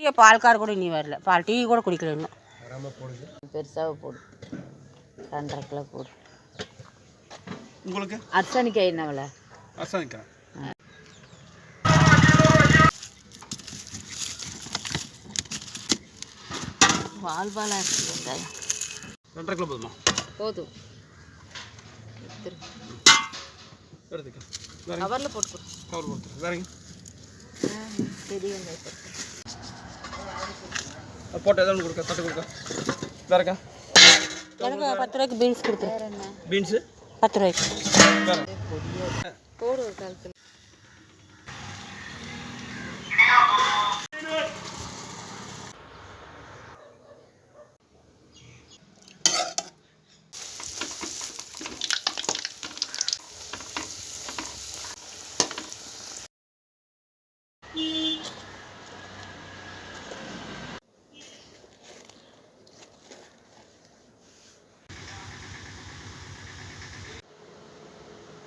Tea Palghar கூட நீ வரல. பால் டீ கூட குடிக்கல இன்னும். பெருசாக போடு. ரெண்டரை கிலோ போடு. உங்களுக்கு? அர்ச்சனிக்காய் என்ன விலை? அசானிக்கா வால் வாலாக இருக்குது வெங்காயம் ரெண்டரை கிலோ போதுமா? போதும். எடுத்துரு. எடுத்துக்க. வேற கவரில் போட்டு. கவர் கொடுத்துரு. வேறங்க பெரிய வெங்காயம் போட்டு. போட்டு ஒன்று கொடுக்க தட்டு கொடுக்க. வேறக்கா எனக்கு பத்து ரூபாய்க்கு பீன்ஸ் கொடுத்துரு. பீன்ஸு பத்து ரூபாய்க்கு. போடு ஒரு கால்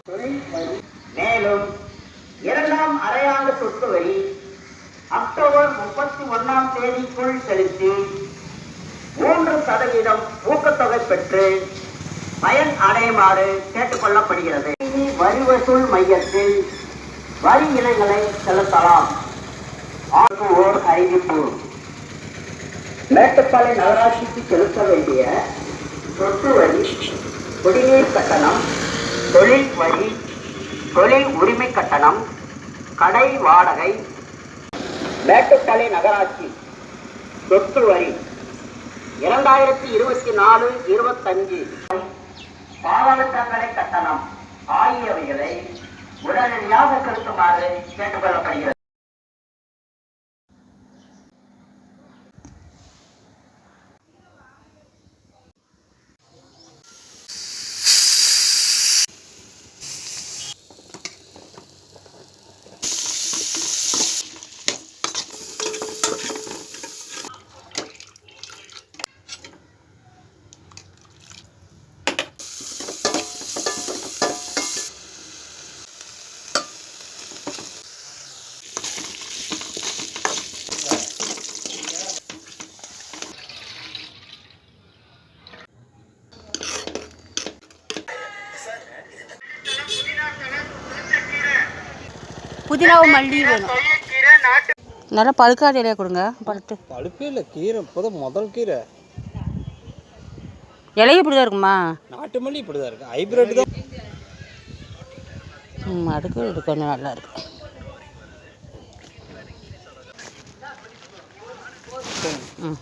மேலும் இரண்டாம் அரையாண்டு சொத்து வரி அக்டோபர் முப்பத்தி ஒன்னாம் தேதிக்குள் செலுத்தி மூன்று சதவீதம் ஊக்கத்தொகை பெற்று பயன் அடையுமாறு கேட்டுக்கொள்ளப்படுகிறது வரி வசூல் மையத்தில் வரி இனங்களை செலுத்தலாம். ஓர் அறிவிப்பு. மேட்டுப்பாளைய நகராட்சிக்கு செலுத்த வேண்டிய சொத்து வரி குடிநீர் கட்டணம் தொழில் வரி தொழில் உரிமை கட்டணம் கடை வாடகை. மேட்டுக்கலை நகராட்சி சொத்து வரி இரண்டாயிரத்தி இருபத்தி நாலு இருபத்தஞ்சு. பாவகத்தங்களை கட்டணம் ஆகியவைகளை உடனடியாக செலுத்துமாறு கேட்டுக்கொள்ளப்படுகிறது. புதினாவும் மல்லி வேணும். நல்லா பழுக்காத இலையா கொடுங்க பழுத்து. பழுப்பே இல்லை கீரை இப்போதான் முதல் கீரை. இலையும் இப்படி தான் இருக்குமா? நாட்டு மல்லி இப்படி தான் இருக்குது ஹைப்ரிட் தான். ம் அதுக்கு இது கொஞ்சம் நல்லா இருக்கு. ம்.